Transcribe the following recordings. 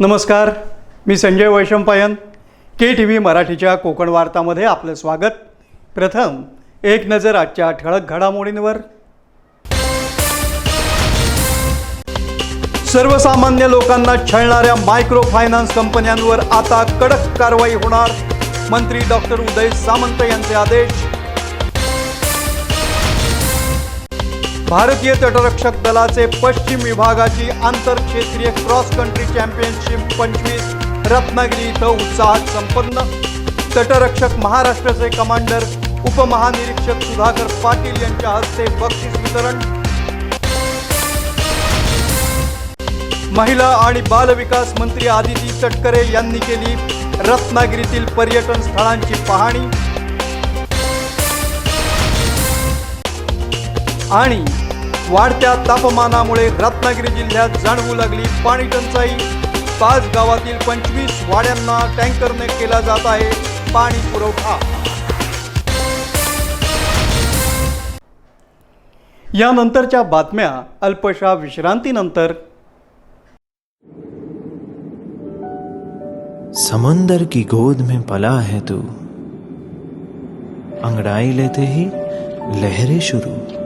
नमस्कार मी Sanjay Vaishampayan K T V मराठीच्या कोकण वार्तामध्ये आपलं स्वागत. प्रथम एक नजर आजच्या ठळक घडामोडींवर. सर्वसामान्य लोकांना छळणाऱ्या मायक्रो फायनान्स कंपन्यांवर आता कडक कारवाई होणार. मंत्री डॉक्टर उदय सामंत यांचे आदेश. भारतीय तटरक्षक दलाचे पश्चिम विभागाची आंतरक्षेत्रीय क्रॉस कंट्री चॅम्पियनशिप पंचवीस रत्नागिरी इथं उत्साहात संपन्न. तटरक्षक महाराष्ट्राचे कमांडर उपमहानिरीक्षक सुधाकर पाटील यांच्या हस्ते बक्षीस वितरण. महिला आणि बालविकास मंत्री आदिती तटकरे यांनी केली रत्नागिरीतील पर्यटन स्थळांची पाहणी. आणि वाढत्या तापमानामुळे रत्नागिरी जिल्ह्यात जाणवू लागली पाणी टंचाई. पाच गावातील पंचवीस वाड्यांना टँकरने केला जात आहे पाणी पुरवठा. यानंतरच्या बातम्या अल्पशा विश्रांतीनंतर. समंदर की गोद में पला है तू। अंगड़ाई लेते ही लहरें शुरू।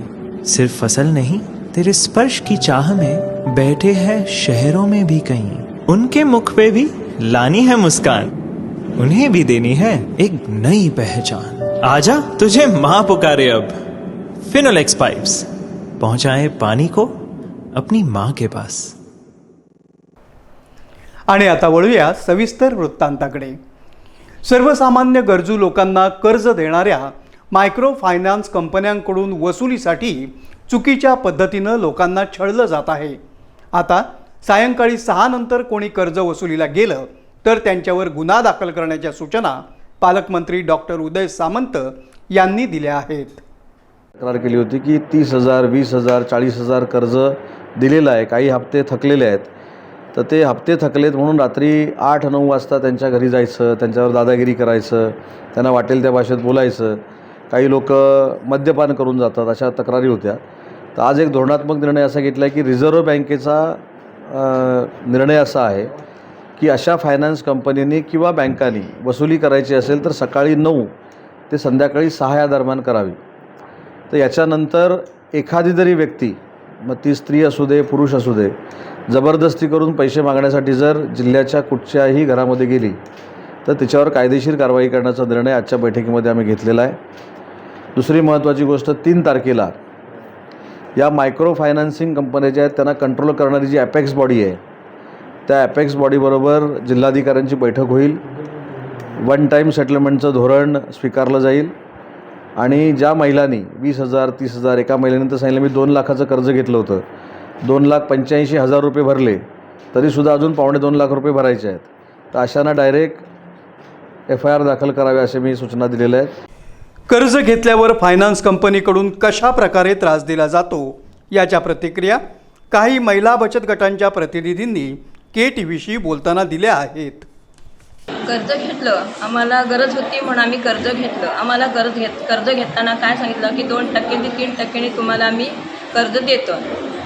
सिर्फ़ फ़सल नहीं, तेरे स्पर्श की चाह में बैठे हैं शहरों में भी कहीं। उनके मुख पे भी लानी है मुस्कान। उन्हें भी देनी है एक नई पहचान। आजा, तुझे माँ पुकारे अब। फिनोलेक्स पाइप्स पहुँचाए पानी को अपनी माँ के पास। आणि आता वळूया सविस्तर वृत्तांताकडे. सर्वसामान्य गरजू लोकांना कर्ज देणाऱ्या मायक्रो फायनान्स कंपन्यांकडून वसुलीसाठी चुकीच्या पद्धतीनं लोकांना छळलं जात आहे. आता सायंकाळी सहानंतर कोणी कर्ज वसुलीला गेलं तर त्यांच्यावर गुन्हा दाखल करण्याच्या सूचना पालकमंत्री डॉक्टर उदय सामंत यांनी दिल्या आहेत. तक्रार केली होती की तीस हजार वीस हजार चाळीस हजार कर्ज दिलेलं आहे. काही हप्ते थकलेले आहेत. तर ते हप्ते थकलेत म्हणून रात्री आठ नऊ वाजता त्यांच्या घरी जायचं त्यांच्यावर दादागिरी करायचं त्यांना वाटेल त्या भाषेत बोलायचं. काही लोक मद्यपान करून जातात अशा तक्रारी होत्या. तर आज एक धोरणात्मक निर्णय असा घेतला आहे की रिझर्व्ह बँकेचा निर्णय असा आहे की अशा फायनान्स कंपनीने किंवा बँकांनी वसुली करायची असेल तर सकाळी नऊ ते संध्याकाळी सहा या दरम्यान करावी. तर याच्यानंतर एखादी जरी व्यक्ती मग ती स्त्री असू दे पुरुष असू दे जबरदस्ती करून पैसे मागण्यासाठी जर जिल्ह्याच्या कुठच्याही घरामध्ये गेली तर तिच्यावर कायदेशीर कारवाई करण्याचा निर्णय आजच्या बैठकीमध्ये आम्ही घेतलेला आहे. दुसरी महत्त्वाची गोष्ट तीन तारखेला या मायक्रो फायनान्सिंग कंपन्या ज्या आहेत त्यांना कंट्रोल करणारी जी ॲपेक्स बॉडी आहे त्या ॲपेक्स बॉडीबरोबर जिल्हाधिकाऱ्यांची बैठक होईल. वन टाईम सेटलमेंटचं धोरण स्वीकारलं जाईल. आणि ज्या महिलांनी वीस हजार तीस हजार एका महिलेनंतर सांगितलं मी दोन लाखाचं कर्ज घेतलं होतं. दोन लाख पंच्याऐंशी हजार रुपये भरले. तरीसुद्धा अजून पावणे दोन लाख रुपये भरायचे आहेत. तर अशांना डायरेक्ट एफ आय आर दाखल करावे असे मी सूचना दिलेल्या आहेत. कर्ज घेतल्यावर फायनान्स कंपनीकडून कशा प्रकारे त्रास दिला जातो? याच्या प्रतिक्रिया काही महिला बचत गटांच्या प्रतिनिधींनी के टी व्हीशी बोलताना दिल्या आहेत. कर्ज घेतलं आम्हाला गरज होती म्हणून आम्ही कर्ज घेतलं. आम्हाला कर्ज घेत कर्ज घेताना काय सांगितलं की दोन टक्के ते तीन टक्क्यांनी तुम्हाला आम्ही कर्ज देतो.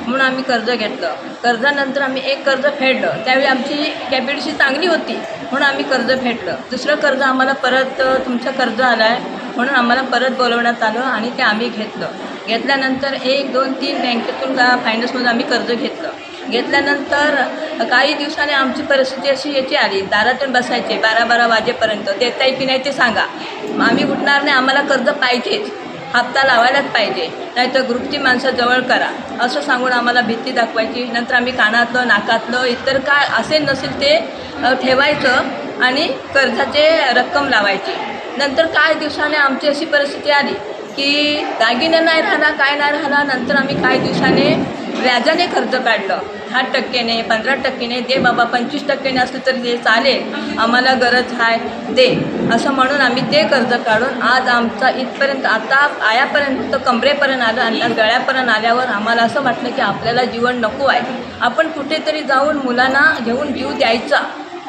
म्हणून आम्ही कर्ज घेतलं. कर्जानंतर आम्ही एक कर्ज फेडलं. त्यावेळी आमची कॅपिटसी चांगली होती. म्हणून आम्ही कर्ज फेडलं. दुसरं कर्ज आम्हाला परत तुमचं कर्ज आलं आहे म्हणून आम्हाला परत बोलवण्यात आलं आणि ते आम्ही घेतलं. घेतल्यानंतर एक दोन तीन बँकेतून का फायनान्समधून आम्ही कर्ज घेतलं. घेतल्यानंतर काही दिवसाने आमची परिस्थिती अशी याची आली. दारातून बसायचे. बारा बारा वाजेपर्यंत. देताय की नाही ते सांगा. मग आम्ही उठणार नाही. आम्हाला कर्ज पाहिजेच. हप्ता लावायलाच पाहिजे. नाहीतर ग्रुपची माणसं जवळ करा. असं सांगून आम्हाला भीती दाखवायची. नंतर आम्ही कानातलं नाकातलं इतर काय असेल नसेल ते ठेवायचं आणि कर्जाचे रक्कम लावायची. नंतर काय दिवसाने आमची अशी परिस्थिती आली की दागिने नाही राहिला काय नाही राहिला नंतर आम्ही काही दिवसाने व्याजाने कर्ज काढलं. दहा टक्केने पंधरा टक्केने दे बाबा पंचवीस टक्केने असलं तरी ते चालेल. आम्हाला गरज आहे दे. असं म्हणून आम्ही ते कर्ज काढून आज आमचा इथपर्यंत आता आयापर्यंत कमरेपर्यंत आलं आणि गळ्यापर्यंत आल्यावर आम्हाला असं वाटलं की आपल्याला जीवन नको आहे आपण कुठेतरी जाऊन मुलांना घेऊन जीव द्यायचा.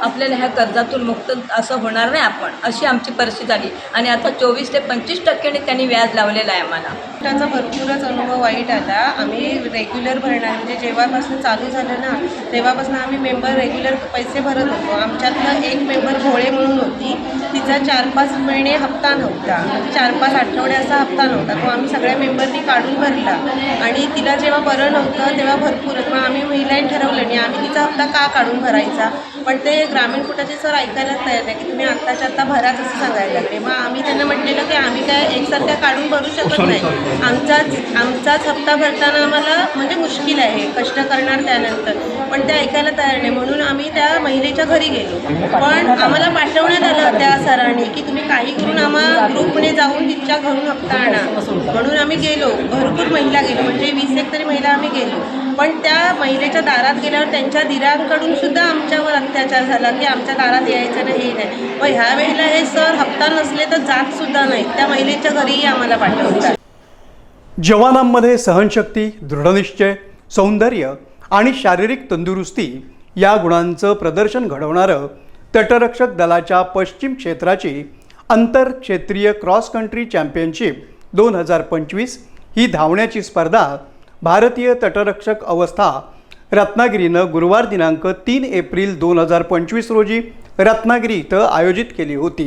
आपल्याला ह्या कर्जातून मुक्त असं होणार नाही आपण अशी आमची परिस्थिती झाली. आणि आता चोवीस ते पंचवीस टक्क्याने त्यांनी व्याज लावलेलं आहे आम्हाला. त्याचा भरपूरच अनुभव वाईट आला. आम्ही रेग्युलर भरणार म्हणजे जेव्हापासून चालू झालं ना तेव्हापासून आम्ही मेंबर रेग्युलर पैसे भरत होतो. आमच्यातलं एक मेंबर भोळे म्हणून होती. तिचा चार पाच महिने हप्ता नव्हता. चार पाच आठवड्याचा असा हप्ता नव्हता. तो आम्ही सगळ्या मेंबरनी काढून भरला. आणि तिला जेव्हा बरं नव्हतं तेव्हा भरपूरच. मग आम्ही महिलांनी ठरवलं नाही आम्ही तिचा हप्ता का काढून भरायचा? पण ते ग्रामीण कुटाचे सर ऐकायलाच तयार नाही की तुम्ही आत्ताच्या आत्ता भराच असं सांगायला लागले. मग आम्ही त्यांना म्हटलेलं की आम्ही काय एकसारख्या काढून भरू शकत नाही. आमचाच आमचाच हप्ता भरताना आम्हाला म्हणजे मुश्किल आहे कष्ट करणार त्यानंतर. पण ते ऐकायला तयार नाही. म्हणून आम्ही त्या महिलेच्या घरी गेलो. पण आम्हाला पाठवण्यात आलं त्या सरांनी की तुम्ही काही करून आम्हाला ग्रुपने जाऊन तिच्या घरून हप्ता आणा. म्हणून आम्ही गेलो. भरपूर महिला गेलो. म्हणजे वीस एक तरी महिला आम्ही गेलो. पण त्या महिलेच्या दारात गेल्यावर त्यांच्या दिरांकडून सुद्धा आमच्यावर अत्याचार झाला की आमच्या दारात यायचं नाही हे नाही. मग ह्या वेळेला हे सर हप्ता नसले तर जात सुद्धा नाही. त्या महिलेच्या घरीही आम्हाला पाठवतात. जवानांमध्ये सहनशक्ती दृढनिश्चय सौंदर्य आणि शारीरिक तंदुरुस्ती या गुणांचं प्रदर्शन घडवणारं तटरक्षक दलाच्या पश्चिम क्षेत्राची आंतरक्षेत्रीय क्रॉस कंट्री चॅम्पियनशिप दोन हजार पंचवीस ही धावण्याची स्पर्धा भारतीय तटरक्षक अवस्था रत्नागिरीनं गुरुवार दिनांक तीन एप्रिल दोन हजार पंचवीस रोजी रत्नागिरी इथं आयोजित केली होती.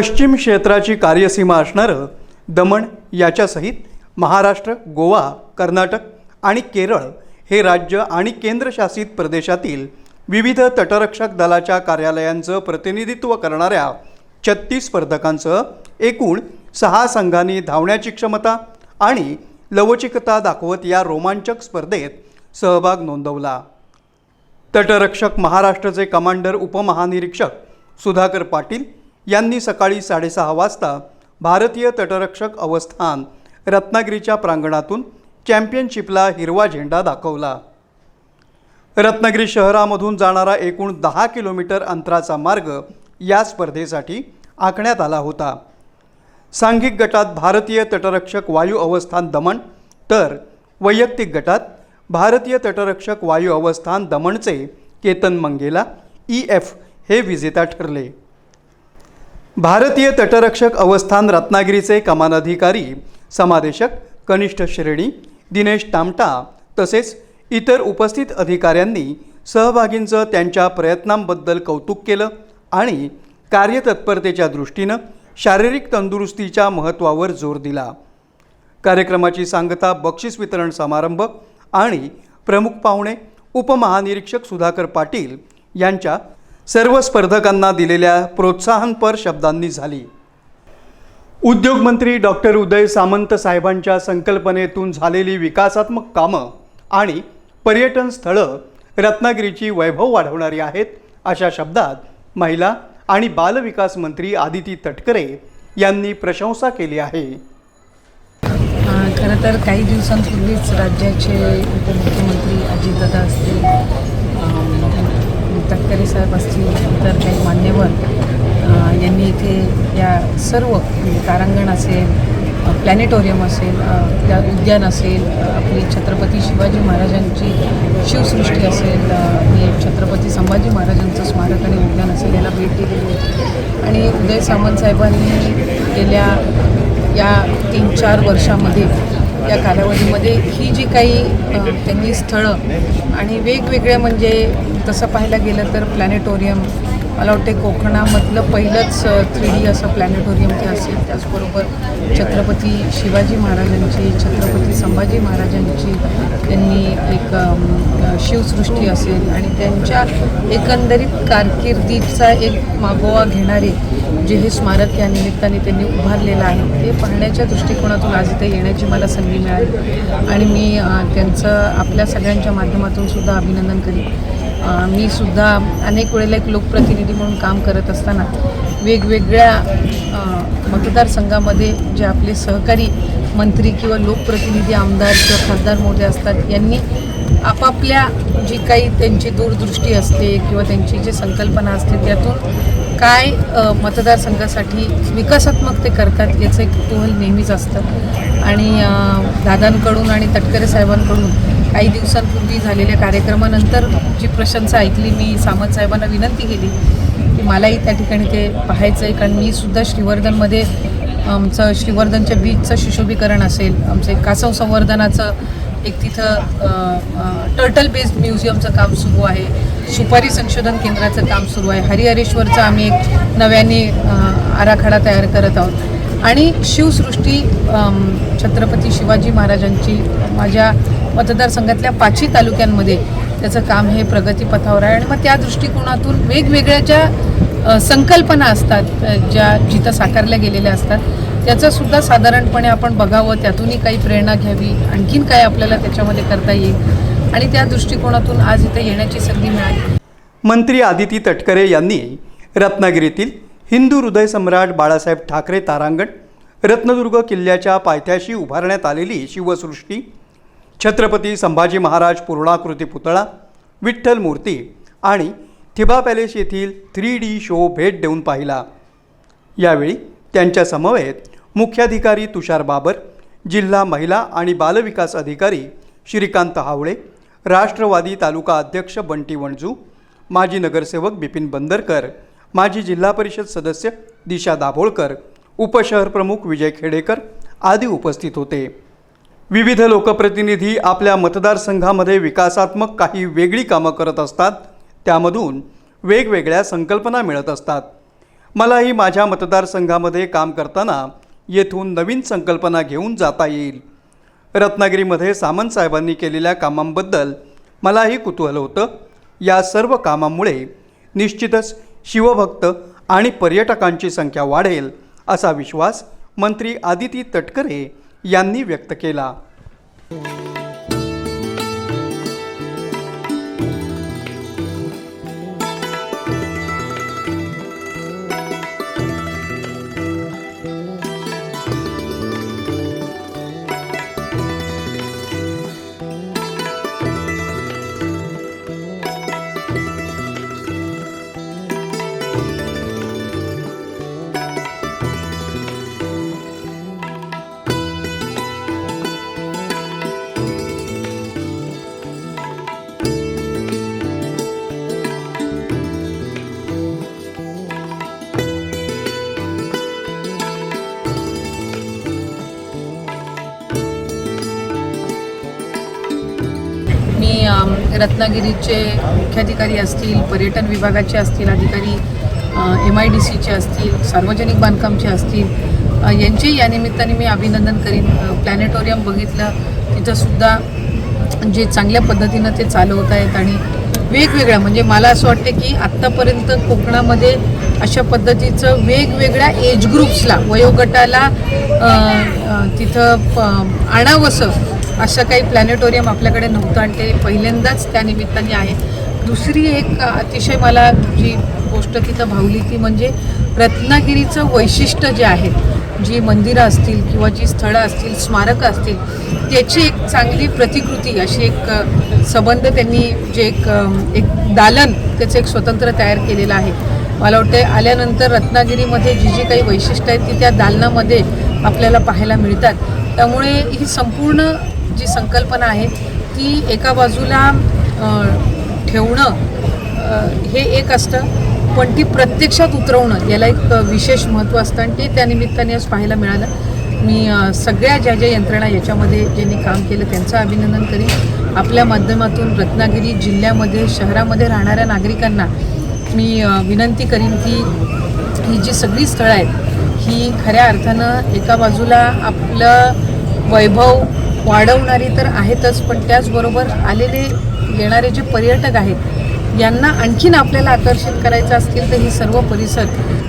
पश्चिम क्षेत्राची कार्यसीमा असणारं दमण याच्यासहित महाराष्ट्र गोवा कर्नाटक आणि केरळ हे राज्य आणि केंद्रशासित प्रदेशातील विविध तटरक्षक दलाच्या कार्यालयांचं प्रतिनिधित्व करणाऱ्या छत्तीस स्पर्धकांसह एकूण सहा संघांनी धावण्याची क्षमता आणि लवचिकता दाखवत या रोमांचक स्पर्धेत सहभाग नोंदवला. तटरक्षक महाराष्ट्राचे कमांडर उपमहानिरीक्षक सुधाकर पाटील यांनी सकाळी साडेसहा वाजता भारतीय तटरक्षक अवस्थान रत्नागिरीच्या प्रांगणातून चॅम्पियनशिपला हिरवा झेंडा दाखवला. रत्नागिरी शहरामधून जाणारा एकूण दहा किलोमीटर अंतराचा मार्ग या स्पर्धेसाठी आखण्यात आला होता. सांघिक गटात भारतीय तटरक्षक वायू अवस्थान दमण तर वैयक्तिक गटात भारतीय तटरक्षक वायू अवस्थान दमणचे केतन मंगेला ई एफ हे विजेता ठरले. भारतीय तटरक्षक अवस्थान रत्नागिरीचे कमान अधिकारी समादेशक कनिष्ठ श्रेणी दिनेश तामटा तसेच इतर उपस्थित अधिकाऱ्यांनी सहभागींचं त्यांच्या प्रयत्नांबद्दल कौतुक केलं आणि कार्यतत्परतेच्या दृष्टीनं शारीरिक तंदुरुस्तीच्या महत्त्वावर जोर दिला. कार्यक्रमाची सांगता बक्षीस वितरण समारंभ आणि प्रमुख पाहुणे उपमहानिरीक्षक सुधाकर पाटील यांच्या सर्व स्पर्धकांना दिलेल्या प्रोत्साहनपर शब्दांनी झाली. उद्योगमंत्री डॉक्टर उदय सामंत साहेबांच्या संकल्पनेतून झालेली विकासात्मक कामं आणि पर्यटन स्थळं रत्नागिरीची वैभव वाढवणारी आहेत अशा शब्दात महिला आणि बालविकास मंत्री आदिती तटकरे यांनी प्रशंसा केली आहे. खरं तर काही दिवसांपूर्वीच राज्याचे उपमुख्यमंत्री अजितदादा असतील तटकरे साहेब असतील इतर काही मान्यवर यांनी इथे या सर्व म्हणजे तारांगण असेल प्लॅनेटोरियम असेल त्या उद्यान असेल आपली छत्रपती शिवाजी महाराजांची शिवसृष्टी असेल हे आणि छत्रपती संभाजी महाराजांचं स्मारक आणि उद्यान असेल याला भेट दिलेली होती. आणि उदय सामंत साहेबांनी गेल्या या तीन चार वर्षामध्ये या कालावधीमध्ये ही जी काही त्यांनी स्थळं आणि वेगवेगळ्या म्हणजे तसं पाहायला गेलं तर प्लॅनेटोरियम मला वाटते कोकणामधलं पहिलंच थ्री डी असं प्लॅनेटोरियम ते असेल. त्याचबरोबर छत्रपती शिवाजी महाराजांची छत्रपती संभाजी महाराजांची त्यांनी एक शिवसृष्टी असेल आणि त्यांच्या एकंदरीत कारकिर्दीचा एक मागोवा घेणारे जे हे स्मारक या निमित्ताने त्यांनी उभारलेलं आहे ते पाहण्याच्या दृष्टिकोनातून आज इथे येण्याची मला संधी मिळाली. आणि मी त्यांचं आपल्या सगळ्यांच्या माध्यमातून सुद्धा अभिनंदन करीन. मी सुद्धा अनेक वेळेला एक लोकप्रतिनिधी म्हणून काम करत असताना वेगवेगळ्या मतदारसंघामध्ये जे आपले सहकारी मंत्री किंवा लोकप्रतिनिधी आमदार किंवा खासदार मोठे असतात यांनी आपापल्या जी काही त्यांची दूरदृष्टी असते किंवा त्यांची जी संकल्पना असते त्यातून काय मतदारसंघासाठी विकासात्मक ते करतात याचं एक कुतूहल नेहमीच असतं. आणि दादांकडून आणि तटकरे साहेबांकडून काही दिवसांपूर्वी झालेल्या कार्यक्रमानंतर जी प्रशंसा ऐकली मी सामंत साहेबांना विनंती केली की मलाही त्या ठिकाणी ते पाहायचं आहे. कारण मी सुद्धा श्रीवर्धनमध्ये आमचं श्रीवर्धनच्या बीचचं शिशोभीकरण असेल आमचं एक कासव संवर्धनाचं एक तिथं टर्टल बेस्ड म्युझियमचं काम सुरू आहे. सुपारी संशोधन केंद्राचं काम सुरू आहे. हरिहरेश्वरचं आम्ही एक नव्याने आराखडा तयार करत आहोत. आणि शिवसृष्टी छत्रपती शिवाजी महाराजांची माझ्या मतदारसंघातल्या पाचही तालुक्यांमध्ये त्याचं काम हे प्रगतीपथावर आहे. आणि मग त्या दृष्टिकोनातून वेगवेगळ्या ज्या संकल्पना असतात ज्या जिथं साकारल्या गेलेल्या असतात त्याचंसुद्धा साधारणपणे आपण बघावं त्यातूनही काही प्रेरणा घ्यावी आणखीन काय आपल्याला त्याच्यामध्ये करता येईल. आणि त्या दृष्टिकोनातून आज इथे येण्याची संधी मिळाली. मंत्री आदिती तटकरे यांनी रत्नागिरीतील हिंदू हृदय सम्राट बाळासाहेब ठाकरे तारांगण रत्नदुर्ग किल्ल्याच्या पायथ्याशी उभारण्यात आलेली शिवसृष्टी छत्रपती संभाजी महाराज पूर्णाकृती पुतळा विठ्ठल मूर्ती आणि थिबा पॅलेस येथील थ्री डी शो भेट देऊन पाहिला. यावेळी त्यांच्या समवेत मुख्याधिकारी तुषार बाबर जिल्हा महिला आणि बालविकास अधिकारी श्रीकांत हावळे राष्ट्रवादी तालुका अध्यक्ष बंटी वणजू माजी नगरसेवक बिपिन बंदरकर माजी जिल्हा परिषद सदस्य दिशा दाभोळकर उपशहर प्रमुख विजय खेडेकर आदी उपस्थित होते. विविध लोकप्रतिनिधी आपल्या मतदारसंघामध्ये विकासात्मक काही वेगळी कामं करत असतात. त्यामधून वेगवेगळ्या संकल्पना मिळत असतात. मलाही माझ्या मतदारसंघामध्ये काम करताना येथून नवीन संकल्पना घेऊन जाता येईल. रत्नागिरीमध्ये सामंत साहेबांनी केलेल्या कामांबद्दल मलाही कुतूहल होतं. या सर्व कामांमुळे निश्चितच शिवभक्त आणि पर्यटकांची संख्या वाढेल असा विश्वास मंत्री आदिती तटकरे यांनी व्यक्त केला. रत्नागिरीचे मुख्याधिकारी असतील पर्यटन विभागाचे असतील अधिकारी एम आय डी सीचे असतील सार्वजनिक बांधकामचे असतील यांचेही या निमित्ताने मी अभिनंदन करीन. प्लॅनेटोरियम बघितलं तिथंसुद्धा जे चांगल्या पद्धतीनं ते चालवत आहेत आणि वेगवेगळ्या म्हणजे मला असं वाटतं की आत्तापर्यंत कोकणामध्ये अशा पद्धतीचं वेगवेगळ्या एज ग्रुप्सला वयोगटाला तिथं प- आणावंसं असं काही प्लॅनेटोरियम आपल्याकडे नव्हतं आणि ते पहिल्यांदाच त्या निमित्ताने आहे. दुसरी एक अतिशय मला जी गोष्ट तिथं भावली ती म्हणजे रत्नागिरीचं वैशिष्ट्य जे आहे जी मंदिरं असतील किंवा जी स्थळं असतील स्मारकं असतील त्याची एक चांगली प्रतिकृती अशी एक संबंध त्यांनी जे एक एक दालन त्याचं एक स्वतंत्र तयार केलेलं आहे. मला वाटतं आल्यानंतर रत्नागिरीमध्ये जी जी काही वैशिष्ट्य आहेत ती त्या दालनामध्ये आपल्याला पाहायला मिळतात. त्यामुळे ही संपूर्ण जी संकल्पना आहे ती एका बाजूला ठेवणं हे एक असतं. पण ती प्रत्यक्षात उतरवणं याला एक विशेष महत्त्व असतं आणि ते त्यानिमित्ताने आज पाहायला मिळालं. मी सगळ्या ज्या ज्या यंत्रणा याच्यामध्ये ज्यांनी काम केलं त्यांचं अभिनंदन करीन. आपल्या माध्यमातून रत्नागिरी जिल्ह्यामध्ये शहरामध्ये राहणाऱ्या नागरिकांना मी विनंती करीन की ही जी सगळी स्थळं आहेत ही खऱ्या अर्थानं एका बाजूला आपलं वैभव वाढवणारी तर आहेतच पण त्याचबरोबर आलेले येणारे जे पर्यटक आहेत यांना आणखीन आपल्याला आकर्षित करायचं असतील तर ही सर्व परिसर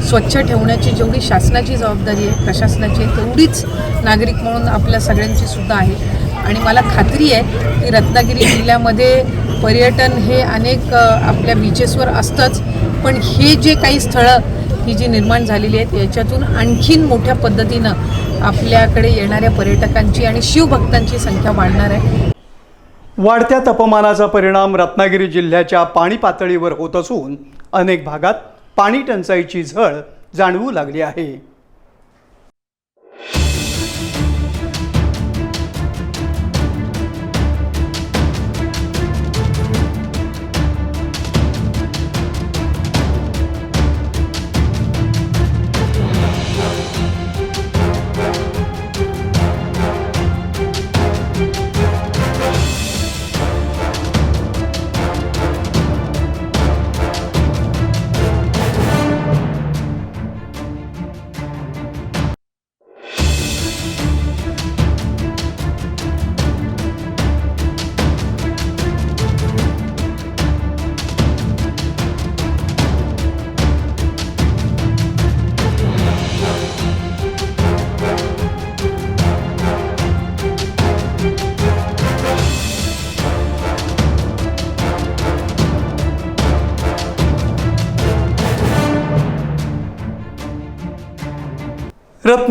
स्वच्छ ठेवण्याची जेवढी शासनाची जबाबदारी आहे प्रशासनाची आहे तेवढीच नागरिक म्हणून आपल्या सगळ्यांची सुद्धा आहे. आणि मला खात्री आहे की रत्नागिरी जिल्ह्यामध्ये पर्यटन हे अनेक आपल्या बीचेसवर असतंच पण हे जे काही स्थळं ही जी निर्माण झालेली आहेत याच्यातून आणखीन मोठ्या पद्धतीनं आपल्याकडे येणाऱ्या पर्यटकांची आणि शिवभक्तांची संख्या वाढणार आहे. वाढत्या तापमानाचा परिणाम रत्नागिरी जिल्ह्याच्या पाणी पातळीवर होत असून अनेक भागात पाणी टंचाईची झळ जाणवू लागली आहे.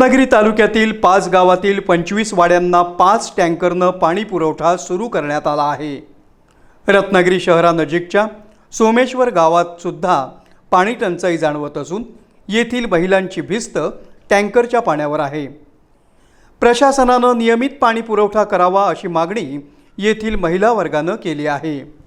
रत्नागिरी तालुक्यातील पाच गावातील पंचवीस वाड्यांना पाच टँकरनं पाणी पुरवठा सुरू करण्यात आला आहे. रत्नागिरी शहरानजीकच्या सोमेश्वर गावात सुद्धा पाणी टंचाई जाणवत असून येथील महिलांची भिस्त टँकरच्या पाण्यावर आहे. प्रशासनानं नियमित पाणी पुरवठा करावा अशी मागणी येथील महिला वर्गानं केली आहे.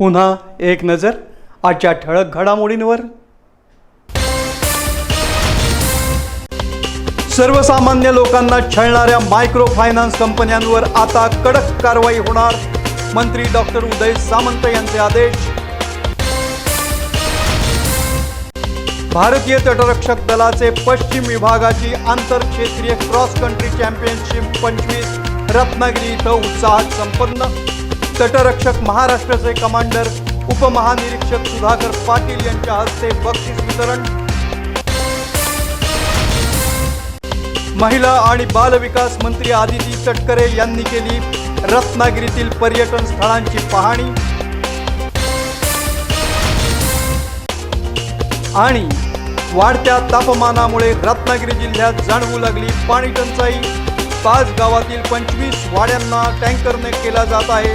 पुन्हा एक नजर आजच्या ठळक घडामोडींवर. सर्वसामान्य लोकांना छळणाऱ्या मायक्रो फायनान्स कंपन्यांवर आता कडक कारवाई होणार मंत्री डॉक्टर उदय सामंत यांचे आदेश. भारतीय तटरक्षक दलाचे पश्चिम विभागाची आंतरक्षेत्रीय क्रॉस कंट्री चॅम्पियनशिप पंचवीस रत्नागिरी इथं उत्साहात संपन्न. तटरक्षक महाराष्ट्राचे कमांडर उपमहानिरीक्षक सुधाकर पाटील यांच्या हस्ते बक्षीस वितरण. महिला आणि बालविकास मंत्री आदिती तटकरे यांनी केली रत्नागिरीतील पर्यटन स्थळांची पाहणी. आणि वाढत्या तापमानामुळे रत्नागिरी जिल्ह्यात जाणवू लागली पाणी टंचाई. पाच गावातील पंचवीस वाड्यांना टँकरने केला जात आहे.